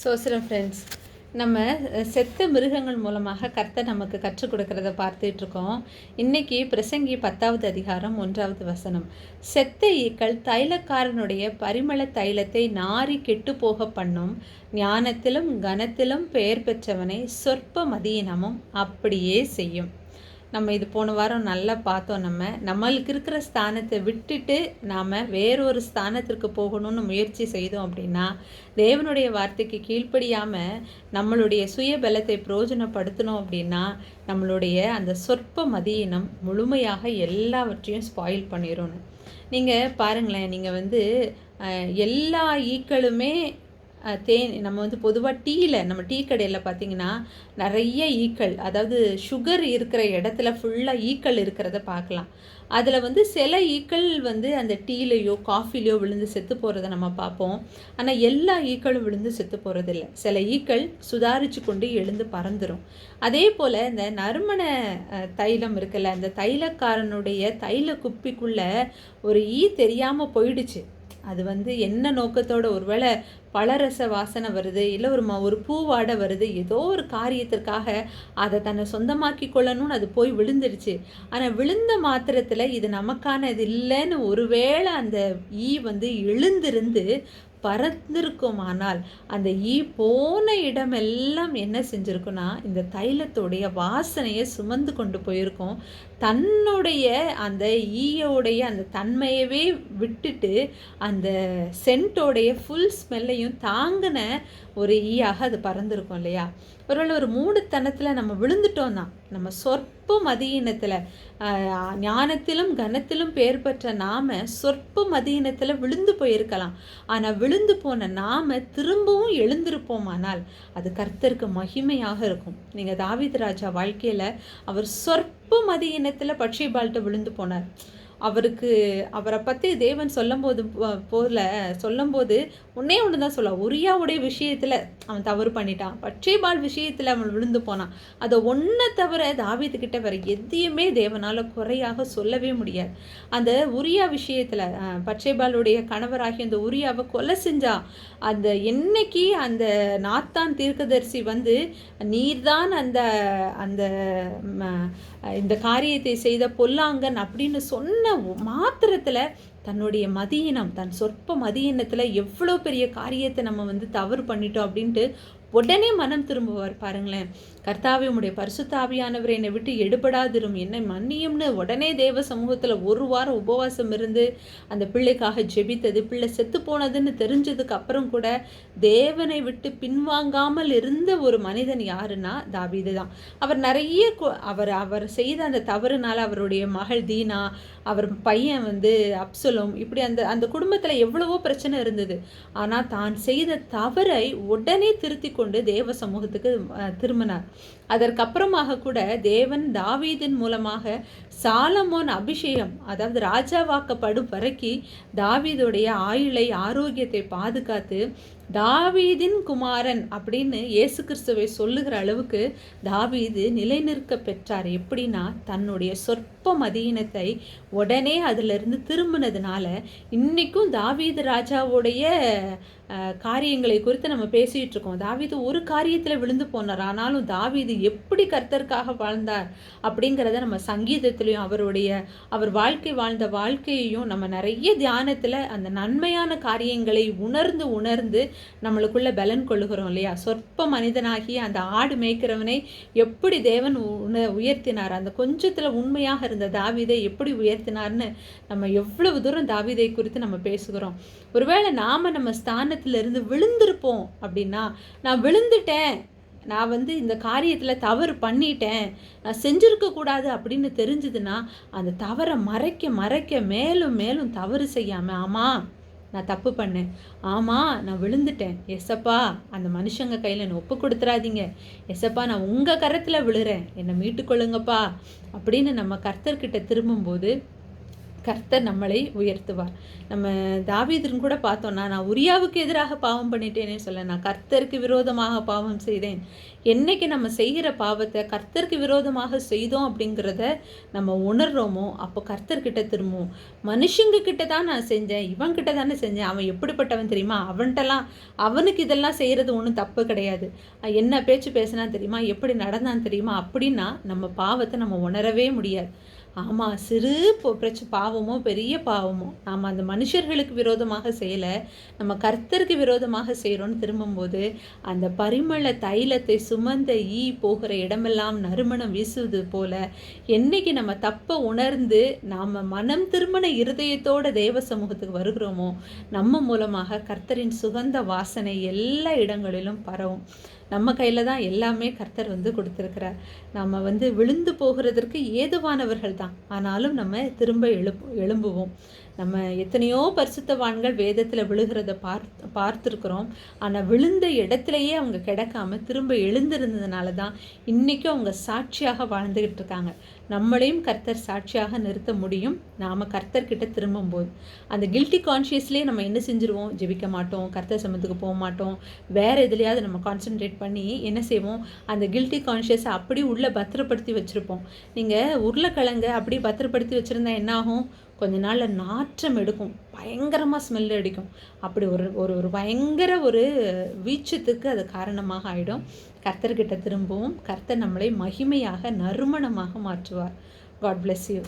சோசிரம் friends நம்ம செத்த மிருகங்கள் மூலமாக கர்த்தர் நமக்கு கற்றுக் கொடுக்கறத பார்த்துட்டு இருக்கோம். இன்னைக்கு பிரசங்கி பத்தாவது அதிகாரம் ஒன்றாவது வசனம். செத்த ஈக்கள் தைலக்காரனுடைய பரிமள தைலத்தை நாரி கெட்டு போக பண்ணும். ஞானத்திலும் கனத்திலும் பெயர் பெற்றவனை சொற்ப மதியினமும் அப்படியே செய்யும். நம்ம இது போன வாரம் நல்லா பார்த்தோம் நம்ம. நம்மளுக்கு இருக்கிற ஸ்தானத்தை விட்டுட்டு நாம் வேறொரு ஸ்தானத்திற்கு போகணும்னு முயற்சி செய்தோம் அப்படின்னா தேவனுடைய வார்த்தைக்கு கீழ்ப்படியாமல் நம்மளுடைய சுய பலத்தை பிரயோஜனப்படுத்தணும் அப்படின்னா நம்மளுடைய அந்த சொற்ப மதியினம் முழுமையாக எல்லாவற்றையும் ஸ்பாயில் பண்ணிடணும் நீங்கள் பாருங்களேன் நீங்கள் வந்து எல்லா ஈக்களுமே தேன் நம்ம வந்து பொதுவாக டீயில் நம்ம டீ கடையில் பார்த்தீங்கன்னா நிறைய ஈக்கள் அதாவது சுகர் இருக்கிற இடத்துல ஃபுல்லாக ஈக்கள் இருக்கிறத பார்க்கலாம் அதில் வந்து சில ஈக்கள் வந்து அந்த டீலையோ காஃபிலையோ விழுந்து செத்து போகிறத நம்ம பார்ப்போம் ஆனால் எல்லா ஈக்களும் விழுந்து செத்து போகிறதில்ல சில ஈக்கள் சுதாரித்து கொண்டு எழுந்து பறந்துடும் அதே போல் இந்த நறுமண தைலம் இருக்குல்ல அந்த தைலக்காரனுடைய தைல குப்பிக்குள்ளே ஒரு ஈ தெரியாமல் போயிடுச்சு. அது வந்து என்ன நோக்கத்தோட ஒருவேளை பழரச வாசனை வருது இல்லை ஒரு ம ஒரு பூவாடை வருது ஏதோ ஒரு காரியத்திற்காக அதை தன்னை சொந்தமாக்கி கொள்ளணும்னு அது போய் விழுந்துடுச்சு. ஆனால் விழுந்த மாத்திரத்தில் இது நமக்கானது இல்லைன்னு ஒருவேளை அந்த ஈ வந்து எழுந்திருந்து பறந்திருக்குமானால் அந்த ஈ போன இடமெல்லாம் என்ன செஞ்சுருக்குன்னா இந்த தைலத்தோடைய வாசனையை சுமந்து கொண்டு போயிருக்கும். தன்னுடைய அந்த ஈயோடைய அந்த தன்மையவே விட்டுட்டு அந்த சென்ட்டோடைய ஃபுல் ஸ்மெல்லையும் தாங்கின ஒரு ஈயாக அது பறந்திருக்கும் இல்லையா? ஒருவேளை ஒரு மூடுத்தனத்தில் நம்ம விழுந்துட்டோம் தான் நம்ம சொற்ப மதியினத்தில் ஞானத்திலும் கனத்திலும் பேர் பெற்ற நாம சொற்ப மதியினத்தில் விழுந்து போயிருக்கலாம். ஆனால் விழுந்து போன நாம திரும்பவும் எழுந்திருப்போமானால் அது கர்த்தருக்கு மகிமையாக இருக்கும். நீங்கள் தாவித் ராஜா வாழ்க்கையில் அவர் சொற்ப மதியினத்தில் பட்சிபால்கிட்ட விழுந்து போனார். அவருக்கு அவரை பற்றி தேவன் சொல்லும்போது போ- போரில் சொல்லும்போது ஒன்றே ஒன்று தான் சொல்ல உரியாவுடைய விஷயத்தில் அவன் தவறு பண்ணிட்டான். பட்சேபால் விஷயத்தில் அவன் விழுந்து போனான். அதை ஒன்றை தவிர தாவியத்துக்கிட்ட வேற எதையுமே தேவனால் குறையாக சொல்லவே முடியாது. அந்த உரியா விஷயத்தில் பட்சேபாலுடைய கணவராகி அந்த உரியாவை கொலை செஞ்சான் அந்த என்னைக்கு அந்த நாத்தான் தீர்க்கதரிசி வந்து நீர்தான் அந்த அந்த ம, இந்த காரியத்தை செய்த பொல்லாங்கன் அப்படின்னு சொன்ன மாத்திரத்தில் தன்னுடைய மதியினம் தன் சொற்ப மதியினத்தில் எவ்வளோ பெரிய காரியத்தை நம்ம வந்து தவறு பண்ணிட்டோம் அப்படின்ட்டு உடனே மனம் திரும்புவார். பாருங்களேன் கர்த்தாவே உடைய பரிசுத்தாவியானவர் என்னை விட்டு எடுபடாதிரும். என்னை மன்னியும்னு உடனே தேவ சமூகத்தில் ஒரு வாரம் உபவாசம் இருந்து அந்த பிள்ளைக்காக ஜெபித்தது பிள்ளை செத்து போனதுன்னு தெரிஞ்சதுக்கு அப்புறம் கூட தேவனை விட்டு பின்வாங்காமல் இருந்த ஒரு மனிதன் யாருன்னா தாபீது தான். அவர் நிறைய அவர் அவர் செய்த அந்த தவறுனால அவருடைய மகள் தீனா அவர் பையன் வந்து அப்சலும் இப்படி அந்த அந்த குடும்பத்தில் எவ்வளவோ பிரச்சனை இருந்தது. ஆனால் தான் செய்த தவறை உடனே திருத்தி கொண்டு தேவ சமூகத்துக்கு திரும்பினார். அதற்கப்புறமாக கூட தேவன் தாவீதின் மூலமாக சாலமோன் அபிஷேகம் அதாவது ராஜாவாக்கப்படும் வரைக்கும் தாவீதுடைய ஆயுளை ஆரோக்கியத்தை பாதுகாத்து தாவீதின் குமாரன் அப்படின்னு இயேசு கிறிஸ்துவை சொல்லுகிற அளவுக்கு தாவீது நிலைநிற்க பெற்றார். எப்படின்னா தன்னுடைய சொற்ப மதியினத்தை உடனே அதிலிருந்து திரும்பினதுனால இன்றைக்கும் தாவீது ராஜாவுடைய காரியங்களை குறித்து நம்ம பேசிகிட்டு இருக்கோம். தாவீது ஒரு காரியத்தில் விழுந்து போனார். ஆனாலும் தாவீது எப்படி கர்த்தருக்காக வாழ்ந்தார் அப்படிங்கிறத நம்ம சங்கீதத்திலையும் அவருடைய அவர் வாழ்க்கை வாழ்ந்த வாழ்க்கையையும் நம்ம நிறைய தியானத்தில் அந்த நன்மையான காரியங்களை உணர்ந்து உணர்ந்து நம்மளுக்குள்ள பலன் கொள்ளுகிறோம் இல்லையா? சொற்ப மனிதனாகி அந்த ஆடு மேய்க்கிறவனை எப்படி தேவன் உண உயர்த்தினார்? அந்த கொஞ்சத்தில் உண்மையாக இருந்த தாவீதை எப்படி உயர்த்தினார்னு நம்ம எவ்வளவு தூரம் தாவிதை குறித்து நம்ம பேசுகிறோம். ஒருவேளை நாம நம்ம ஸ்தானத்திலிருந்து விழுந்திருப்போம் அப்படின்னா நான் விழுந்துட்டேன் நான் வந்து இந்த காரியத்தில் தவறு பண்ணிட்டேன் நான் செஞ்சுருக்கக்கூடாது அப்படின்னு தெரிஞ்சதுன்னா அந்த தவறை மறைக்க மறைக்க மேலும் மேலும் தவறு செய்யாமல் ஆமாம் நான் தப்பு பண்ணேன். ஆமாம் நான் விழுந்துட்டேன். எஸ்ஸப்பா அந்த மனுஷங்க கையில் என்னை ஒப்பு கொடுத்துறாதீங்க. எஸ்ஸப்பா நான் உங்கள் கரத்தில் விழுறேன். என்னை மீட்டுக்கொள்ளுங்கப்பா அப்படின்னு நம்ம கர்த்தர்கிட்ட திரும்பும்போது கர்த்தர் நம்மளை உயர்த்துவார். நம்ம தாவீதுன்னு கூட பார்த்தோன்னா நான் உரியாவுக்கு எதிராக பாவம் பண்ணிட்டேனே சொல்ல நான் கர்த்தருக்கு விரோதமாக பாவம் செய்தேன். என்னைக்கு நம்ம செய்கிற பாவத்தை கர்த்தருக்கு விரோதமாக செய்தோம் அப்படிங்கிறத நம்ம உணர்றோமோ அப்போ கர்த்தர்கிட்ட திரும்புவோம். மனுஷங்க கிட்ட தான் நான் செஞ்சேன் இவன் கிட்ட தானே செஞ்சேன். அவன் எப்படிப்பட்டவன் தெரியுமா? அவன்கிட்டலாம் அவனுக்கு இதெல்லாம் செய்கிறது ஒன்றும் தப்பு கிடையாது. என்ன பேச்சு பேசினா தெரியுமா? எப்படி நடந்தான் தெரியுமா? அப்படின்னா நம்ம பாவத்தை நம்ம உணரவே முடியாது. ஆமாம் சிறு பிரச்ச பாவமோ பெரிய பாவமோ நாம் அந்த மனுஷர்களுக்கு விரோதமாக செய்யலை நம்ம கர்த்தருக்கு விரோதமாக செய்கிறோன்னு திரும்பும்போது அந்த பரிமள தைலத்தை சுமந்த ஈ போகிற இடமெல்லாம் நறுமணம் வீசுவது போல என்னைக்கு நம்ம தப்பை உணர்ந்து நாம் மனம் திருமண இருதயத்தோட தேவ சமூகத்துக்கு வருகிறோமோ நம்ம மூலமாக கர்த்தரின் சுகந்த வாசனை எல்லா இடங்களிலும் பரவும். நம்ம கையில் தான் எல்லாமே கர்த்தர் வந்து கொடுத்துருக்கிறார். நம்ம வந்து விழுந்து போகிறதற்கு ஏதுவானவர்கள் தான். ஆனாலும் நம்ம திரும்ப எழுப்பு எழும்புவோம். நம்ம எத்தனையோ பரிசுத்தவான்கள் வேதத்தில் விழுகிறத பார்த்து பார்த்துருக்குறோம். ஆனால் விழுந்த இடத்துலையே அவங்க கிடக்காம திரும்ப எழுந்திருந்ததுனால தான் இன்றைக்கும் அவங்க சாட்சியாக வாழ்ந்துக்கிட்டு இருக்காங்க. நம்மளையும் கர்த்தர் சாட்சியாக நிறுத்த முடியும். நாம் கர்த்தர்கிட்ட திரும்பும்போது. அந்த கில்ட்டி கான்ஷியஸ்லேயே நம்ம என்ன செஞ்சுருவோம்? ஜெபிக்க மாட்டோம். கர்த்தர் சமத்துக்கு போக மாட்டோம். வேறு எதுலையாவது நம்ம கான்சென்ட்ரேட் பண்ணி என்ன செய்வோம்? அந்த கில்ட்டி கான்ஷியஸை அப்படி உள்ளே பத்திரப்படுத்தி வச்சுருப்போம். நீங்கள் உருளைக்கிழங்க அப்படி பத்திரப்படுத்தி வச்சுருந்தா என்னாகும் கொஞ்ச நாளில் நாற்றம் எடுக்கும். பயங்கரமாக ஸ்மெல் அடிக்கும். அப்படி ஒரு ஒரு ஒரு பயங்கர ஒரு வீச்சத்துக்கு அது காரணமாக ஆகிடும் கர்த்தர்கிட்ட திரும்பவும் கர்த்தர் நம்மளை மகிமையாக நறுமணமாக மாற்றுவார். God bless you